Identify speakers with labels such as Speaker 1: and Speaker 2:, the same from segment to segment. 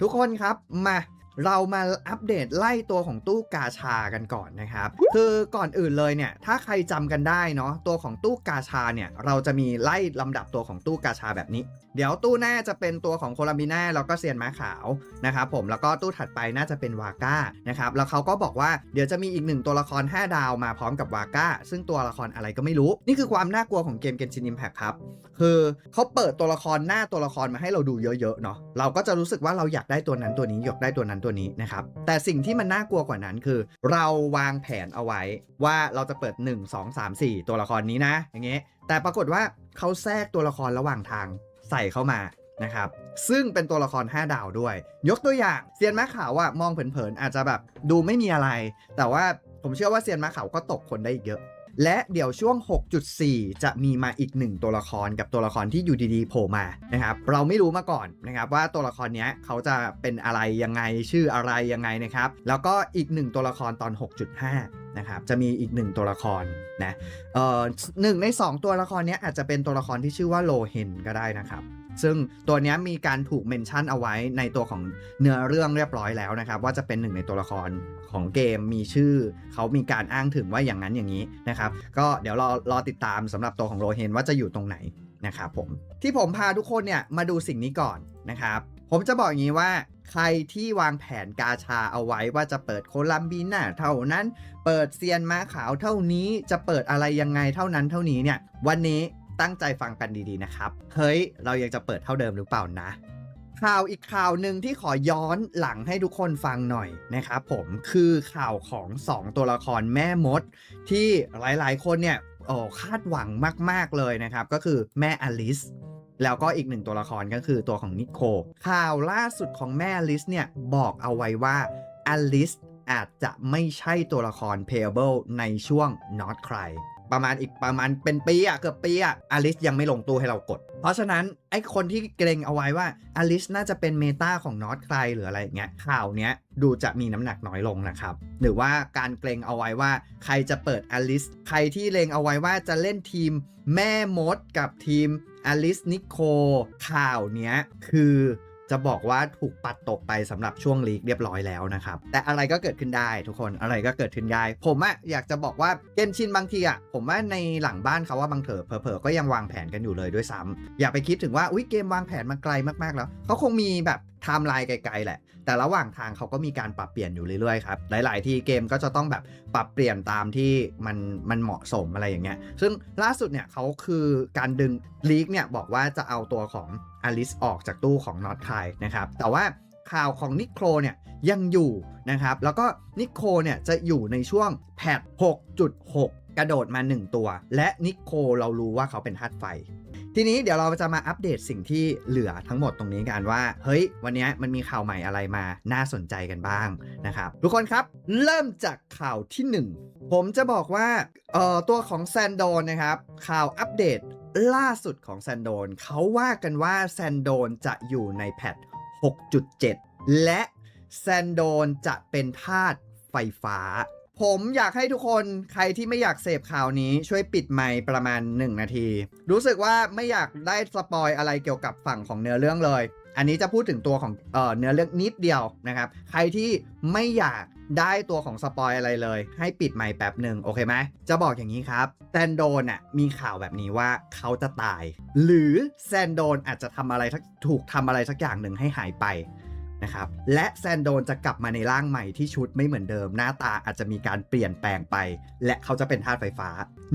Speaker 1: ทุกคนครับมาเรามาอัปเดตไล่ตัวของตู้กาชากันก่อนนะครับ คือก่อนอื่นเลยเนี่ยถ้าใครจำกันได้เนาะตัวของตู้กาชาเนี่ยเราจะมีไล่ลำดับตัวของตู้กาชาแบบนี้เดี๋ยวตู้หน้าจะเป็นตัวของโคลามิน่าแล้วก็เซียนม้าขาวนะครับผมแล้วก็ตู้ถัดไปน่าจะเป็นวาก้านะครับแล้วเขาก็บอกว่าเดี๋ยวจะมีอีกหนึ่งตัวละคร 5 ดาวมาพร้อมกับวาก้าซึ่งตัวละครอะไรก็ไม่รู้ นี่คือความน่ากลัวของเกม Genshin Impact ครับคือเขาเปิดตัวละครหน้าตัวละครมาให้เราดูเยอะๆเนาะเราก็จะรู้สึกว่าเราอยากได้ตัวนั้นตัวนี้อยากได้ตัวนั้นตัวนี้นะครับแต่สิ่งที่มันน่ากลัวกว่านั้นคือ เราวางแผนเอาไว้ว่าเราจะเปิด 1 2 3 4 ตัวละครนี้นะอย่างเงี้ยแต่ปรากฏว่าเขาแทรกตัวละครระหว่างทาง ใส่เข้ามานะครับ ซึ่งเป็นตัวละคร 5 ดาวด้วย ยกตัวอย่างเซียนม้าขาวอะมองเผินๆอาจจะแบบดูไม่มีอะไร แต่ว่าผมเชื่อว่าเซียนม้าขาวก็ตกคนได้อีกเยอะ และเดี๋ยวช่วง 6.4 จะมีมาอีกหนึ่งตัวละครกับตัวละครที่อยู่ดีๆโผล่มานะครับเราไม่รู้มาก่อนนะครับว่าตัวละครนี้เขาจะเป็นอะไรยังไงชื่ออะไรยังไงนะครับ แล้วก็อีกหนึ่งตัวละครตอน 6.5 นะครับจะมีอีกหนึ่งตัวละครนะเอ่อหนึ่งใน 2 ตัวละครนี้อาจจะเป็นตัวละครที่ชื่อว่าโลเฮนก็ได้นะครับซึ่งตัวนี้มีการถูกเมนชั่นเอาไว้ในตัวของเนื้อเรื่องเรียบร้อยแล้วนะครับ ว่าจะเป็นหนึ่งในตัวละคร ของเกมมีชื่อ เขามีการอ้างถึงว่าอย่างนั้นอย่างนี้นะครับก็เดี๋ยวรอรอติดตามสำหรับตัวของโลเฮนว่าจะอยู่ตรงไหนนะครับผมที่ผมพาทุกคนเนี่ยมาดูสิ่งนี้ก่อนนะครับผมจะบอกอย่างนี้ว่าใครที่วางแผนกาชาเอาไว้ว่าจะเปิดโคลัมบีน่าเท่านั้น เปิดเซียนม้าขาวเท่านี้จะเปิดอะไรยังไงเท่านั้นเท่านี้เนี่ยวันนี้ตั้งใจฟังกันดีๆนะครับ เฮ้ย เรายังจะเปิดเท่าเดิมหรือเปล่านะ ข่าวอีกข่าวหนึ่งที่ขอย้อนหลังให้ทุกคนฟังหน่อยนะครับผมคือข่าวของ 2 ตัวละครแม่มด ที่หลายๆ คนเนี่ยคาดหวังมาก ๆ เลยนะครับ ก็คือแม่อลิสแล้วก็อีกหนึ่งตัวละครก็คือตัวของนิโคข่าวล่าสุดของแม่อลิสเนี่ย บอกเอาไว้ว่าอลิสอาจจะไม่ใช่ตัวละคร playable ในช่วง Not Cry ประมาณอีกประมาณเป็นปีอะเกือบปีอะอลิสยังไม่ลงตู้ให้เรากด เพราะฉะนั้นไอคนที่เกรงเอาไว้ว่าอลิสน่าจะเป็นเมตาของนอตใครหรืออะไรอย่างเงี้ยข่าวเนี้ยดูจะมีน้ำหนักน้อยลงนะครับ หรือว่าการเกรงเอาไว้ว่า ใครจะเปิดอลิสใครที่เลงเอาไว้ว่าจะเล่นทีมแม่มดกับทีมอลิสนิโคข่าวเนี้ยคือ จะบอกว่าถูกปัดตกไปสำหรับช่วงลีกเรียบร้อยแล้วนะครับ แต่อะไรก็เกิดขึ้นได้ทุกคนอะไรก็เกิดขึ้นได้ ผมอะอยากจะบอกว่าเกนชินบางทีอะผมว่าในหลังบ้านเขาว่าบางเถอเผลอๆก็ยังวางแผนกันอยู่เลยด้วยซ้ำอย่าไปคิดถึงว่าอุ้ยเกมวางแผนมาไกลมากๆแล้วเขาคงมีแบบไทม์ไลน์ไกลๆแหละ แต่ระหว่างทางเขาก็มีการปรับเปลี่ยนอยู่เรื่อยๆครับ หลาย ๆ ที่เกมก็จะต้องแบบปรับเปลี่ยนตามที่มันมันเหมาะสมอะไรอย่างเงี้ย ซึ่งล่าสุดเนี่ยเขาคือการดึงลีกเนี่ยบอกว่าจะเอาตัวของอลิสออกจากตู้ของนอตคายนะครับ แต่ว่าข่าวของนิโครเนี่ยยังอยู่นะครับ แล้วก็นิโคเนี่ยจะอยู่ในช่วงแพท6.6 กระโดดมา 1 ตัว และนิโคเรารู้ว่าเขาเป็นธาตุไฟ ทีนี้เดี๋ยวเราจะมาอัปเดตสิ่งที่เหลือทั้งหมดตรงนี้กันว่า เฮ้ย วันนี้มันมีข่าวใหม่อะไรมาน่าสนใจกันบ้างนะครับ ทุกคนครับ เริ่มจากข่าวที่ 1 ผมจะบอกว่าเอ่อตัวของแซนโดนนะครับ ข่าวอัปเดต ล่าสุดของแซนโดนเขาว่ากันว่าแซนโดนจะอยู่ในแพท 6.7 และแซนโดนจะเป็นธาตุไฟฟ้า ผมอยากให้ทุกคนใครที่ไม่อยากเสพข่าวนี้ช่วยปิดไมค์ประมาณ 1 นาที รู้สึกว่าไม่อยากได้สปอยอะไรเกี่ยวกับฝั่งของเนื้อเรื่องเลย อันนี้จะพูดถึงตัวของเออเนื้อเรื่องนิดเดียวนะครับ ใครที่ไม่อยากได้ตัวของสปอยอะไรเลย ให้ปิดไมค์แป๊บหนึ่งโอเคไหมจะบอกอย่างนี้ครับแซนโดนอะมีข่าวแบบนี้ว่าเขาจะตาย หรือแซนโดนอาจจะทำอะไรถูกทำอะไรสักอย่างหนึ่งให้หายไปนะครับและแซนโดนจะกลับมาในร่างใหม่ที่ชุดไม่เหมือนเดิม หน้าตาอาจจะมีการเปลี่ยนแปลงไป และเขาจะเป็นธาตุไฟฟ้า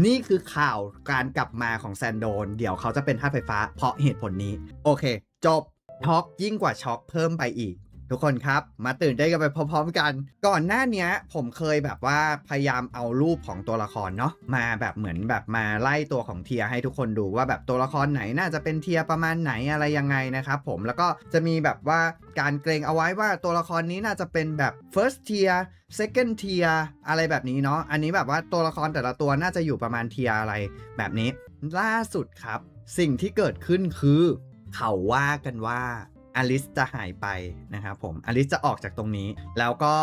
Speaker 1: นี่คือข่าวการกลับมาของแซนโดน เดี๋ยวเขาจะเป็นธาตุไฟฟ้า เพราะเหตุผลนี้ โอเค จบ ช็อกยิ่งกว่าช็อกเพิ่มไปอีก ทุกคนครับ มาตื่นได้กันไปพร้อมๆกัน ก่อนหน้านี้ผมเคยแบบว่าพยายามเอารูปของตัวละครเนาะมาแบบเหมือนแบบมาไล่ตัวของเทียให้ทุกคนดูว่าแบบตัวละครไหนน่าจะเป็นเทียประมาณไหนอะไรยังไงนะครับผมแล้วก็จะมีแบบว่าการเกรงเอาไว้ว่าตัวละครนี้น่าจะเป็นแบบ first tier second tier อะไรแบบนี้เนาะอันนี้แบบว่าตัวละครแต่ละตัวน่าจะอยู่ประมาณเทียอะไรแบบนี้ล่าสุดครับ สิ่งที่เกิดขึ้นคือ เขาว่ากันว่าอลิสจะหายไปนะครับผมอลิสจะออกจากตรงนี้ แล้วก็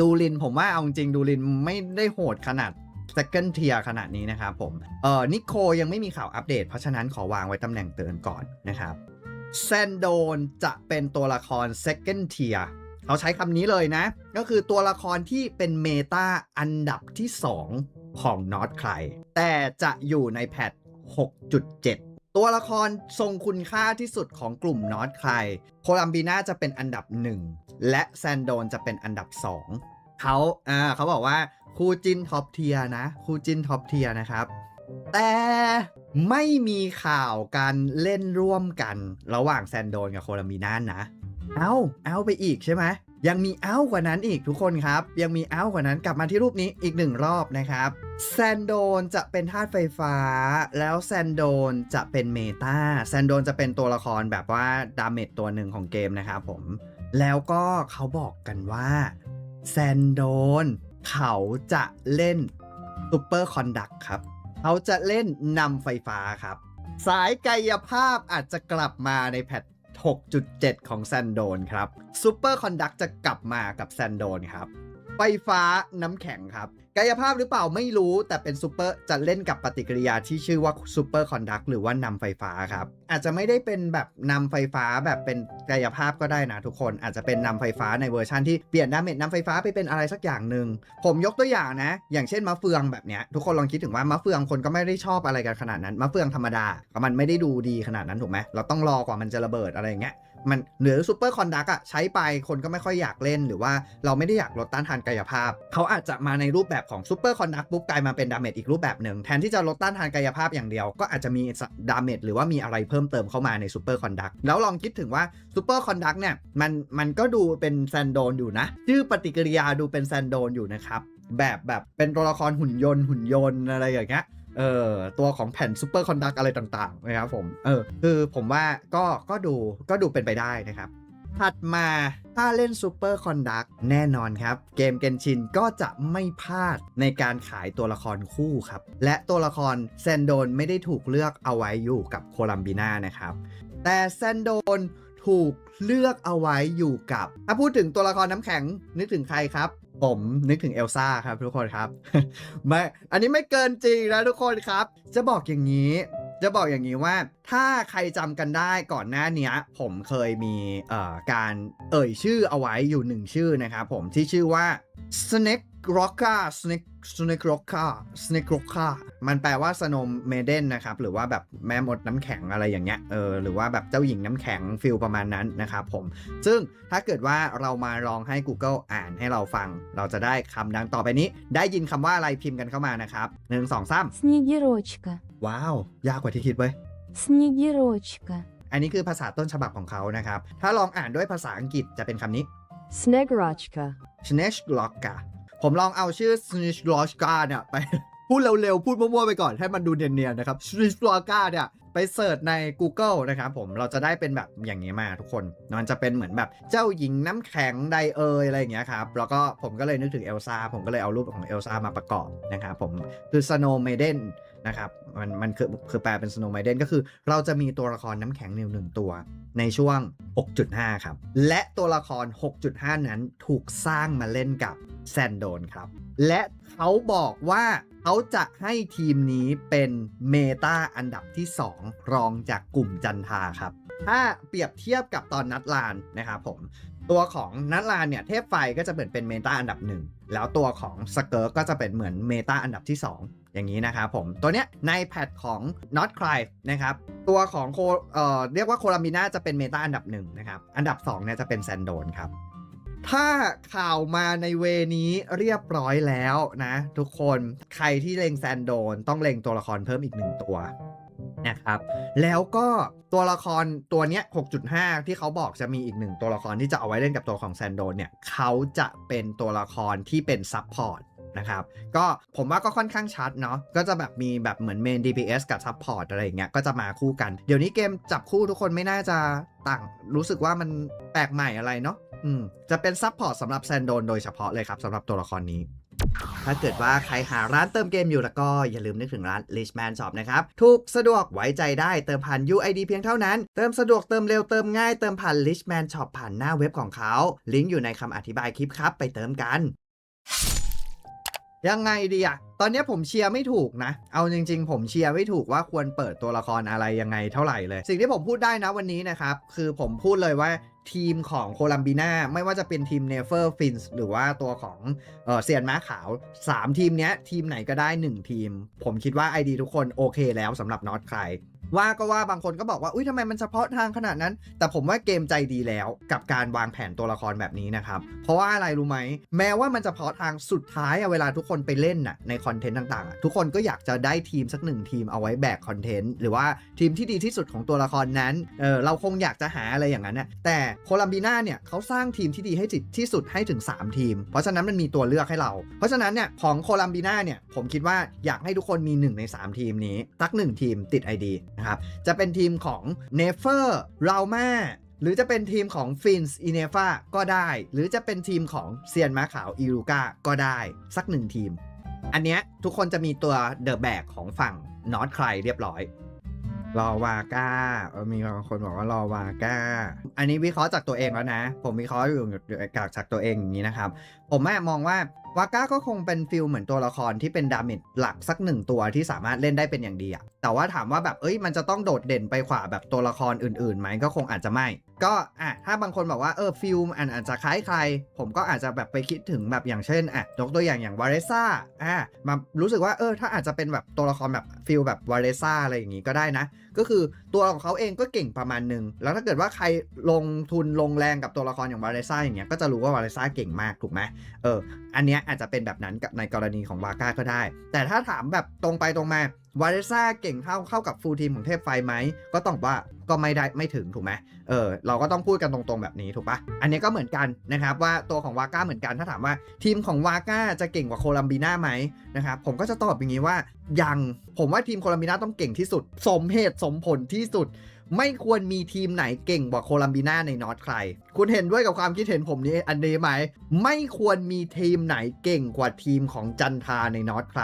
Speaker 1: ดูลินผมว่าเอาจริงดูลินไม่ได้โหดขนาด second tier ขนาดนี้นะครับผมเออนิโคยังไม่มีข่าวอัปเดต เพราะฉะนั้นขอวางไว้ตำแหน่งเตือนก่อนนะครับแซนโดนจะเป็นตัวละคร second tier เขาใช้คำนี้เลยนะ ก็คือตัวละครที่เป็นเมตาอันดับที่ 2 ของนอตใครแต่จะอยู่ในแพท6.7 ตัวละครทรงคุณค่าที่สุดของกลุ่มนอตใครโคลัมบีนาจะเป็นอันดับ 1 และแซนโดนจะเป็นอันดับ 2เขาอ่าเขาบอกว่าคูจินท็อปเทียนะคูจินท็อปเทียนะครับ แต่ไม่มีข่าวการเล่นร่วมกันระหว่างแซนโดนกับโคลัมบีนานะ เอาเอาไปอีกใช่ไหม ยังมีเอากว่านั้นอีกทุกคนครับ ยังมีเอากว่านั้นกลับมาที่รูปนี้อีกหนึ่งรอบนะครับแซนโดนจะเป็นธาตุไฟฟ้า แล้วแซนโดนจะเป็นเมตาแซนโดนจะเป็นตัวละครแบบว่าดาเมจตัวหนึ่งของเกมนะครับผม แล้วก็เขาบอกกันว่าแซนโดนเขาจะเล่นซูเปอร์คอนดักครับ เขาจะเล่นนำไฟฟ้าครับ สายกายภาพอาจจะกลับมาในแพท 6.7 ของแซนโดนครับซูเปอร์คอนดักจะกลับมากับแซนโดนครับ ไฟฟ้าน้ำแข็งครับ กายภาพหรือเปล่าไม่รู้แต่เป็นซูเปอร์จะเล่นกับปฏิกิริยาที่ชื่อว่าซูเปอร์คอนดักหรือว่านำไฟฟ้าครับ อาจจะไม่ได้เป็นแบบนำไฟฟ้าแบบเป็นกายภาพก็ได้นะทุกคนอาจจะเป็นนำไฟฟ้าในเวอร์ชันที่เปลี่ยนดาเมจนำไฟฟ้าไปเป็นอะไรสักอย่างหนึ่งผมยกตัวอย่างนะ อย่างเช่นมะเฟืองแบบเนี้ยทุกคนลองคิดถึงว่ามะเฟืองคนก็ไม่ได้ชอบอะไรกันขนาดนั้นมะเฟืองธรรมดามันไม่ได้ดูดีขนาดนั้นถูกไหมเราต้องรอกว่ามันจะระเบิดอะไรอย่างเงี้ย มันหรือซูเปอร์คอนดักอะใช้ไปคนก็ไม่ค่อยอยากเล่น หรือว่าเราไม่ได้อยากลดต้านทานกายภาพ เขาอาจจะมาในรูปแบบของซูเปอร์คอนดักปุ๊บกลายมาเป็นดาเมจอีกรูปแบบหนึ่งแทนที่จะลดต้านทานกายภาพอย่างเดียว ก็อาจจะมีดาเมจหรือว่ามีอะไรเพิ่มเติมเข้ามาในซูเปอร์คอนดักแล้วลองคิดถึงว่าซูเปอร์คอนดักเนี่ยมันมันก็ดูเป็นแซนโดนอยู่นะชื่อปฏิกิริยาดูเป็นแซนโดนอยู่นะครับแบบแบบเป็นตัวละครหุ่นยนต์หุ่นยนต์อะไรอย่างเงี้ย เออตัวของแผ่นซูเปอร์คอนดักอะไรต่างๆนะครับผมเออคือผมว่าก็ก็ดูก็ดูเป็นไปได้นะครับ ถัดมาถ้าเล่นซูเปอร์คอนดักแน่นอนครับ เกมเกนชินก็จะไม่พลาดในการขายตัวละครคู่ครับ และตัวละครแซนโดนไม่ได้ถูกเลือกเอาไว้อยู่กับโคลัมบีนานะครับ แต่แซนโดนถูกเลือกเอาไว้อยู่กับ ถ้าพูดถึงตัวละครน้ำแข็งนึกถึงใครครับ ผมนึกถึงเอลซ่าครับทุกคนครับไม่อันนี้ไม่เกินจริงนะทุกคนครับ จะบอกอย่างนี้ จะบอกอย่างนี้ว่า ถ้าใครจำกันได้ก่อนหน้านี้ผมเคยมีการเอ่ยชื่อเอาไว้อยู่หนึ่งชื่อนะครับผมที่ชื่อว่า Snake Rocka Snake สเนกโรคาสเนกโรคามันแปลว่าสโนมเมเดนนะครับ หรือว่าแบบแม่มดน้ำแข็งอะไรอย่างเงี้ย เออ หรือว่าแบบเจ้าหญิงน้ำแข็งฟิลประมาณนั้นนะครับผม ซึ่งถ้าเกิดว่าเรามาลองให้ Google อ่านให้เราฟัง เราจะได้คำดังต่อไปนี้ ได้ยินคำว่าอะไรพิมพ์กันเข้ามานะครับหนึ่งสองสาม
Speaker 2: สเนกิโรชกา
Speaker 1: ว้าว ยากกว่าที่คิดเว้ย
Speaker 2: สเนกิโรชกา
Speaker 1: อันนี้คือภาษาต้นฉบับของเขานะครับ ถ้าลองอ่านด้วยภาษาอังกฤษจะเป็นคำนี้
Speaker 2: สเน g r o c h k a
Speaker 1: s n e g r o c k ผมลองเอาชื่อ s n e s h l o k a เนี่ยไปพูดเร็วๆ พูดมั่วๆ ไปก่อนให้มันดูเนียนๆ นะครับ s n e s h l o k a เนี่ยไปเสิร์ชใน Google นะครับผมเราจะได้เป็นแบบอย่างนี้มาทุกคนมันจะเป็นเหมือนแบบเจ้าหญิงน้ำแข็งไดเอยอะไรอย่างเงี้ยครับ แล้วก็ผมก็เลยนึกถึงเอลซ่าผมก็เลยเอารูปของเอลซ่ามาประกอบนะครับผมคือ Snow Maiden นะครับมันมันคือคือแปลเป็น Snow Maiden ก็คือ เราจะมีตัวละครน้ำแข็งนิวหนึ่งตัว ในช่วง 6.5 ครับ และตัวละคร 6.5 นั้นถูกสร้างมาเล่นกับ แซนโดนครับ และเขาบอกว่าเขาจะให้ทีมนี้เป็นเมตาอันดับที่ 2 รองจากกลุ่มจันทาครับ ถ้าเปรียบเทียบกับตอนนัดลานนะครับผม ตัวของนัดลานเนี่ยเทพไฟก็จะเหมือนเป็นเมตาอันดับหนึ่งแล้วตัวของสเกิร์กก็จะเป็นเหมือนเมตาอันดับที่ 2อย่างนี้นะครับผม ตัวเนี้ยในแพทของ Not Cry นะครับ ตัวของโคเอ่อเรียกว่าโคลามิน่าจะเป็นเมตาอันดับหนึ่งนะครับ อันดับ2เนี่ยจะเป็นแซนโดนครับ ถ้าข่าวมาในเวนี้เรียบร้อยแล้วนะ ทุกคนใครที่เลงแซนโดน ต้องเลงตัวละครเพิ่มอีกหนึ่งตัวนะครับ แล้วก็ตัวละครตัวเนี้ย 6.5 ที่เขาบอกจะมีอีกหนึ่งตัวละครที่จะเอาไว้เล่นกับตัวของแซนโดนเนี่ยเขาจะเป็นตัวละครที่เป็นซับพอร์ตนะครับ ก็ผมว่าก็ค่อนข้างชัดเนาะ ก็จะแบบมีแบบเหมือนเมน DPS กับซับพอร์ตอะไรอย่างเงี้ย ก็จะมาคู่กัน เดี๋ยวนี้เกมจับคู่ทุกคนไม่น่าจะต่าง รู้สึกว่ามันแปลกใหม่อะไรเนาะ อืมจะเป็นซับพอร์ตสำหรับแซนโดนโดยเฉพาะเลยครับสำหรับตัวละครนี้ ถ้าเกิดว่าใครหาร้านเติมเกมอยู่แล้วก็อย่าลืมนึกถึงร้าน Richman Shop นะครับ ถูกสะดวกไว้ใจได้เติมผ่าน UID เพียงเท่านั้น เติมสะดวกเติมเร็วเติมง่ายเติมผ่าน Richman Shop ผ่านหน้าเว็บของเขา ลิงก์อยู่ในคำอธิบายคลิปครับ ไปเติมกันยังไงดีอะตอนนี้ผมเชียร์ไม่ถูกนะ เอาจริง ๆ ผมเชียร์ไม่ถูกว่าควรเปิดตัวละครอะไรยังไงเท่าไหร่เลย สิ่งที่ผมพูดได้นะวันนี้นะครับ คือผมพูดเลยว่า ทีมของโคลัมบีนาไม่ว่าจะเป็นทีมเนเฟอร์ฟินส์หรือว่าตัวของเซียนม้าขาว 3 ทีมเนี้ยทีมไหนก็ได้ 1 ทีม ผมคิดว่าไอดีทุกคนโอเคแล้วสำหรับน็อตใคร ว่าก็ว่าบางคนก็บอกว่าอุ้ยทำไมมันเฉพาะทางขนาดนั้น แต่ผมว่าเกมใจดีแล้วกับการวางแผนตัวละครแบบนี้นะครับ เพราะว่าอะไรรู้ไหม แม้ว่ามันจะเฉพาะทางสุดท้ายอะเวลาทุกคนไปเล่นน่ะในคอนเทนต์ต่างๆ ทุกคนก็อยากจะได้ทีมสักหนึ่งทีมเอาไว้แบกคอนเทนต์หรือว่าทีมที่ดีที่สุดของตัวละครนั้นเออเราคงอยากจะหาอะไรอย่างนั้นนะแต่โคลัมบีนาเนี่ยเขาสร้างทีมที่ดีให้จิตที่สุดให้ถึง 3 ทีม เพราะฉะนั้นมันมีตัวเลือกให้เรา เพราะฉะนั้นเนี่ยของโคลัมบีนาเนี่ยผมคิดว่าอยากให้ทุกคนมี 1 ใน 3 ทีมนี้สักหนึ่งทีมติด ID นะครับ จะเป็นทีมของ n e f e r r a u m a หรือจะเป็นทีมของ f i n s i n e f a ก็ได้ หรือจะเป็นทีมของเซียนม้าขาวอีรูกาก็ได้สักหนึ่งทีม อันเนี้ยทุกคนจะมีตัวเดอะแบกของฝั่งนอตใครเรียบร้อย รอวาก้า มีบางคนบอกว่ารอวาก้า อันนี้วิเคราะห์จากตัวเองแล้วนะ ผมวิเคราะห์อยู่จากจากตัวเองอย่างนี้นะครับ ผมแม่มองว่า วาก้าก็คงเป็นฟิลเหมือนตัวละครที่เป็นดาเมจหลักสักหนึ่งตัวที่สามารถเล่นได้เป็นอย่างดีอะแต่ว่าถามว่าแบบเอ้ยมันจะต้องโดดเด่นไปกว่าแบบตัวละครอื่นๆไหมก็คงอาจจะไม่ ก็อะถ้าบางคนบอกว่าเออฟิลมันอาจจะคล้ายใคร ผมก็อาจจะแบบไปคิดถึงแบบอย่างเช่นอะยกตัวอย่างอย่างวาเรซ่าอะมารู้สึกว่าเออถ้าอาจจะเป็นแบบตัวละครแบบฟิลแบบวาเรซ่าอะไรอย่างงี้ก็ได้นะ ก็คือตัวของเขาเองก็เก่งประมาณหนึ่งแล้วถ้าเกิดว่าใครลงทุนลงแรงกับตัวละครอย่างวาเรซ่าอย่างเงี้ยก็จะรู้ว่าวาเรซ่าเก่งมากถูกไหมเอออันเนี้ยอาจจะเป็นแบบนั้นกับในกรณีของวาก้าก็ได้ แต่ถ้าถามแบบตรงไปตรงมาวาเรซ่าเก่งเท่าเข้ากับฟูลทีมของเทพไฟไหม ก็ต้องว่าก็ไม่ได้ไม่ถึงถูกไหมเออเราก็ต้องพูดกันตรงๆแบบนี้ถูกปะอันนี้ก็เหมือนกันนะครับว่าตัวของวาก้าเหมือนกันถ้าถามว่าทีมของวาก้าจะเก่งกว่าโคลัมบีนาไหมนะครับผมก็จะตอบอย่างนี้ว่ายังผมว่าทีมโคลัมบีนาต้องเก่งที่สุด สมเหตุสมผลที่สุด ไม่ควรมีทีมไหนเก่งกว่าโคลัมบีนาในนอตใคร คุณเห็นด้วยกับความคิดเห็นผมนี้อันนี้ไหม ไม่ควรมีทีมไหนเก่งกว่าทีมของจันทาในนอตใคร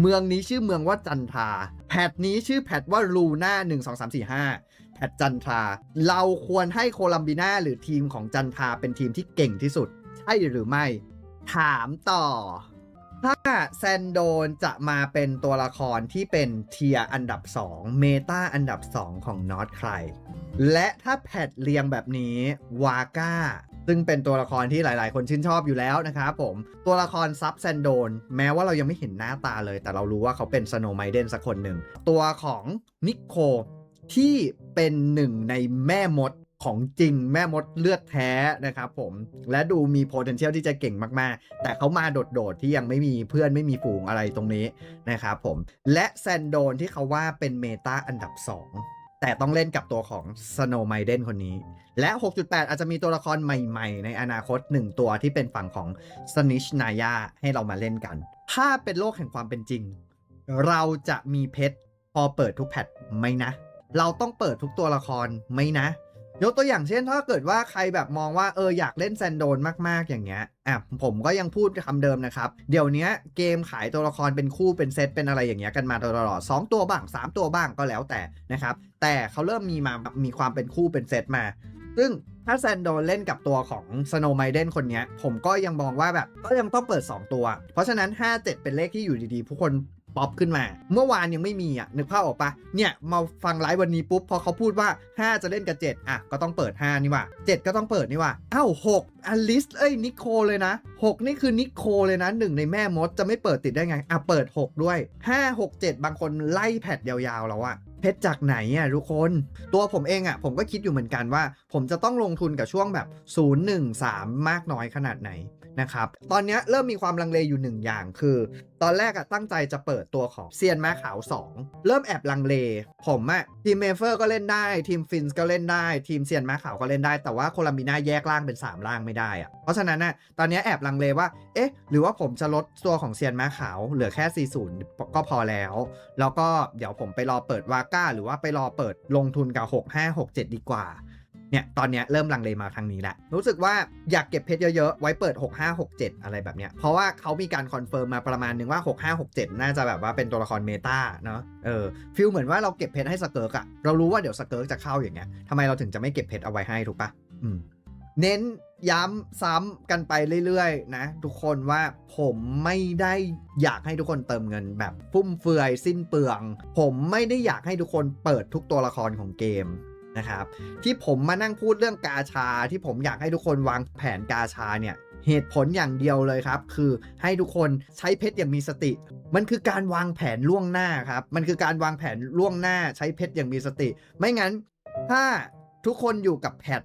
Speaker 1: เมืองนี้ชื่อเมืองว่าจันทา แพทนี้ชื่อแพทว่าลูน่า1 2 3 4 5แพทจันทา เราควรให้โคลัมบีนาหรือทีมของจันทาเป็นทีมที่เก่งที่สุด ใช่หรือไม่ ถามต่อ ถ้าแซนโดนจะมาเป็นตัวละครที่เป็นเทียอันดับ 2 เมตาอันดับ 2 ของนอตใคร และถ้าแพทเรียงแบบนี้วาก้าซึ่งเป็นตัวละครที่หลาย ๆ คนชื่นชอบอยู่แล้วนะครับผมตัวละครซับแซนโดน แม้ว่าเรายังไม่เห็นหน้าตาเลย แต่เรารู้ว่าเขาเป็นสโนไมเดนสักคนหนึ่ง ตัวของนิโคที่เป็นหนึ่งในแม่มด ของจริงแม่มดเลือดแท้นะครับผมและดูมี potential ที่จะเก่งมากๆ แต่เขามาโดดๆ ที่ยังไม่มีเพื่อนไม่มีฝูงอะไรตรงนี้นะครับผมและแซนโดนที่เขาว่าเป็นเมตาอันดับ 2 แต่ต้องเล่นกับตัวของ Snow Maiden คนนี้ และ 6.8 อาจจะมีตัวละครใหม่ๆ ในอนาคต 1 ตัวที่เป็นฝั่งของ Snitch Naya ให้เรามาเล่นกัน ถ้าเป็นโลกแห่งความเป็นจริง เราจะมีเพชรพอเปิดทุกแพทไหมนะ เราต้องเปิดทุกตัวละครไหมนะ ยกตัวอย่างเช่นถ้าเกิดว่าใครแบบมองว่าเอออยากเล่นแซนโดนมากๆอย่างเงี้ยอะผมก็ยังพูดคำเดิมนะครับ เดี๋ยวนี้เกมขายตัวละครเป็นคู่เป็นเซตเป็นอะไรอย่างเงี้ยกันมาตลอด 2 ตัวบ้าง 3 ตัวบ้างก็แล้วแต่นะครับ แต่เขาเริ่มมีมามีความเป็นคู่เป็นเซตมา ซึ่งถ้าแซนโดนเล่นกับตัวของ Snow Maiden คนนี้ผมก็ยังมองว่าแบบก็ยังต้องเปิด 2 ตัว เพราะฉะนั้น 5 7 เป็นเลขที่อยู่ดีๆ ผู้คน ป๊อปขึ้นมา เมื่อวานยังไม่มีอะนึกภาพออกปะเนี่ยมาฟังไลฟ์วันนี้ปุ๊บพอเขาพูดว่า 5 จะเล่นกับ 7 อะ ก็ต้องเปิด 5 นี่ว่า 7 ก็ต้องเปิดนี่ว่าอ้าว6อลิสเอ้ยนิโคเลยนะ 6 นี่คือนิโคเลยนะหนึ่งในแม่มดจะไม่เปิดติดได้ไงอะเปิด 6 ด้วย 5 6 7 บางคนไล่แพทยาวๆแล้วอะเพชรจากไหนอะทุกคน ตัวผมเองอะผมก็คิดอยู่เหมือนกันว่า ผมจะต้องลงทุนกับช่วงแบบ 0 1 3 มากน้อยขนาดไหน นะครับ ตอนนี้เริ่มมีความลังเลอยู่หนึ่งอย่างคือ ตอนแรกอะตั้งใจจะเปิดตัวของเซียนแม้าขาว 2 เริ่มแอบลังเล ผมอะทีมเมเฟอร์ก็เล่นได้ ทีมฟินส์ก็เล่นได้ ทีมเซียนแม้าขาวก็เล่นได้ แต่ว่าโคลัมบีนาแยกล่างเป็น 3 ล่างไม่ได้อะเพราะฉะนั้นน่ะตอนนี้แอบลังเลว่า เอ๊ะ หรือว่าผมจะลดตัวของเซียนแม้าขาวเหลือแค่ 40 ก็พอแล้ว แล้วก็เดี๋ยวผมไปรอเปิดวาก้าหรือว่าไปรอเปิดลงทุนกับ 6 5 6 7 ดีกว่า เนี่ยตอนเนี้ยเริ่มลังเลมาทางนี้แหละ รู้สึกว่าอยากเก็บเพชรเยอะๆ ไว้เปิด 6 5 6 7 อะไรแบบเนี้ยเพราะว่าเขามีการคอนเฟิร์มมาประมาณนึงว่า 6 5 6 7 น่าจะแบบว่าเป็นตัวละครเมตาเนาะเออฟิลเหมือนว่าเราเก็บเพชรให้สเกิร์กอะเรารู้ว่าเดี๋ยวสเกิร์กจะเข้าอย่างเงี้ยทำไมเราถึงจะไม่เก็บเพชรเอาไว้ให้ถูกปะอืมเน้นย้ำซ้ำกันไปเรื่อยๆ นะ ทุกคนว่าผมไม่ได้อยากให้ทุกคนเติมเงินแบบฟุ่มเฟือยสิ้นเปลือง ผมไม่ได้อยากให้ทุกคนเปิดทุกตัวละครของเกม นะครับ ที่ผมมานั่งพูดเรื่องกาชาที่ผมอยากให้ทุกคนวางแผนกาชาเนี่ยเหตุผลอย่างเดียวเลยครับ คือให้ทุกคนใช้เพชรอย่างมีสติ มันคือการวางแผนล่วงหน้าครับ มันคือการวางแผนล่วงหน้าใช้เพชรอย่างมีสติ ไม่งั้นถ้าทุกคนอยู่กับแพท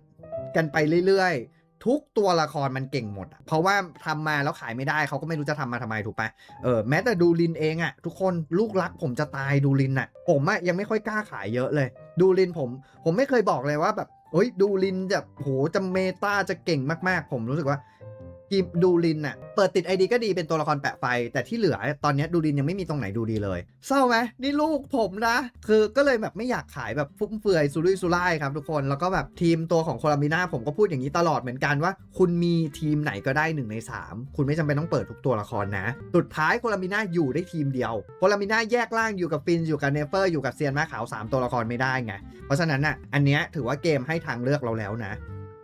Speaker 1: กันไปเรื่อยๆ ทุกตัวละครมันเก่งหมดอะเพราะว่าทำมาแล้วขายไม่ได้เขาก็ไม่รู้จะทำมาทำไมถูกปะเออแม้แต่ดูลินเองอะทุกคนลูกรักผมจะตายดูลินอะผมอะยังไม่ค่อยกล้าขายเยอะเลย ดูลินผม ผมไม่เคยบอกเลยว่าแบบเอ้ยดูลินจะโหจะเมตาจะเก่งมากๆ ผมรู้สึกว่า ทีมดูลินอะเปิดติดไอดีก็ดีเป็นตัวละครแปะไฟ แต่ที่เหลือตอนนี้ดูลินยังไม่มีตรงไหนดูดีเลย เศร้าไหมนี่ลูกผมนะคือก็เลยแบบไม่อยากขายแบบฟุ่มเฟือยสุรุ่ยสุร่ายครับทุกคนแล้วก็แบบทีมตัวของโคลามิน่าผมก็พูดอย่างนี้ตลอดเหมือนกันว่า คุณมีทีมไหนก็ได้หนึ่งใน3 คุณไม่จำเป็นต้องเปิดทุกตัวละครนะสุดท้ายโคลามิน่าอยู่ได้ทีมเดียวโคลามิน่าแยกล่างอยู่กับฟินอยู่กับเนเฟอร์อยู่กับเซียนม้าขาว3ตัวละครไม่ได้ไงเพราะฉะนั้นน่ะอันเนี้ยถือว่าเกมให้ทางเลือกเราแล้วนะ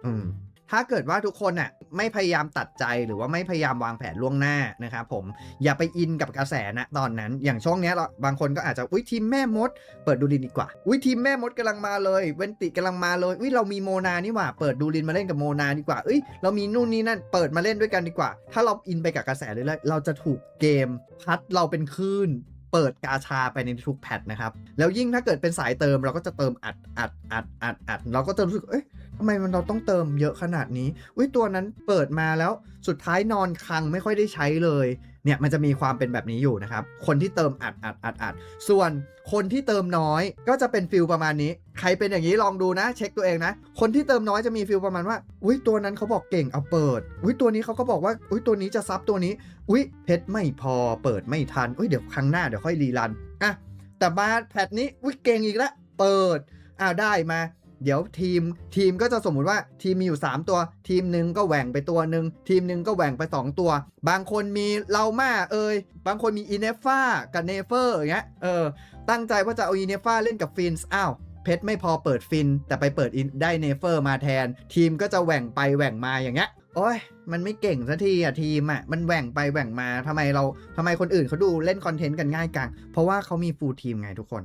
Speaker 1: อืม ถ้าเกิดว่าทุกคนน่ะไม่พยายามตัดใจหรือว่าไม่พยายามวางแผนล่วงหน้านะครับผมอย่าไปอินกับกระแสนะตอนนั้น อย่างช่วงเนี้ยเราบางคนก็อาจจะอุ้ยทีมแม่มด เปิดดูลินดีกว่าอุ้ยทีมแม่มดกำลังมาเลยเวนติกำลังมาเลยอุ้ยเรามีโมนานี่หว่า เปิดดูลินมาเล่นกับโมนาดีกว่าเอ้ยเรามีนู่นนี่นั่นเปิดมาเล่นด้วยกันดีกว่า ถ้าเราอินไปกับกระแสเรื่อยๆเราจะถูกเกมพัดเราเป็นคลื่นเปิดกาชาไปในทุกแพทนะครับ แล้วยิ่งถ้าเกิดเป็นสายเติมเราก็จะเติมอัดอัดอัดอัดอัดเราก็จะรู้สึกเอ้ย ทำไมมันเราต้องเติมเยอะขนาดนี้อุ้ยตัวนั้นเปิดมาแล้วสุดท้ายนอนคังไม่ค่อยได้ใช้เลย เนี่ยมันจะมีความเป็นแบบนี้อยู่นะครับ คนที่เติมอัดอัดอัดอัดส่วนคนที่เติมน้อยก็จะเป็นฟิลประมาณนี้ ใครเป็นอย่างนี้ลองดูนะ เช็คตัวเองนะ คนที่เติมน้อยจะมีฟิลประมาณว่า อุ้ยตัวนั้นเขาบอกเก่งเอาเปิด อุ้ยตัวนี้เขาก็บอกว่า อุ้ยตัวนี้จะซับตัวนี้ อุ้ยเพชรไม่พอเปิดไม่ทัน อุ้ยเดี๋ยวครั้งหน้าเดี๋ยวค่อยรีรันอะแต่มาแพทนี้อุ้ยเก่งอีกแล้วเปิดอ่าวได้มา เดี๋ยวทีมทีมก็จะสมมุติว่าทีมมีอยู่ 3 ตัว ทีมหนึ่งก็แหว่งไปตัวหนึ่งทีมหนึ่งก็แหว่งไป 2 ตัว บางคนมีเลาม่าเอ่ยบางคนมีอินเนฟ่ากับเนเฟอร์อย่างเงี้ยเออตั้งใจว่าจะเอาอินเนฟ่าเล่นกับฟินส์อ้าวเพชรไม่พอเปิดฟิน แต่ไปเปิดอินได้เนเฟอร์มาแทน ทีมก็จะแหว่งไปแหว่งมาอย่างเงี้ย โอ้ยมันไม่เก่งสักทีอะทีมอะมันแหว่งไปแหว่งมาทำไมเราทำไมคนอื่นเขาดูเล่นคอนเทนต์กันง่ายกังเพราะว่าเขามีฟูลทีมไงทุกคน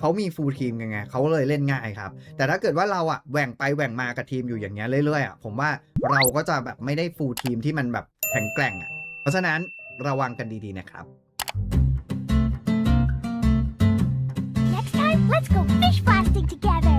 Speaker 1: เขามีฟูลทีมกันไงเขาเลยเล่นง่ายครับ แต่ถ้าเกิดว่าเราอะแหว่งไปแหว่งมากับทีมอยู่อย่างเงี้ยเรื่อยๆอะผมว่าเราก็จะแบบไม่ได้ฟูลทีมที่มันแบบแข็งแกร่งอะเพราะฉะนั้นระวังกันดีๆนะครับ
Speaker 3: Next time, let's go fish blasting together.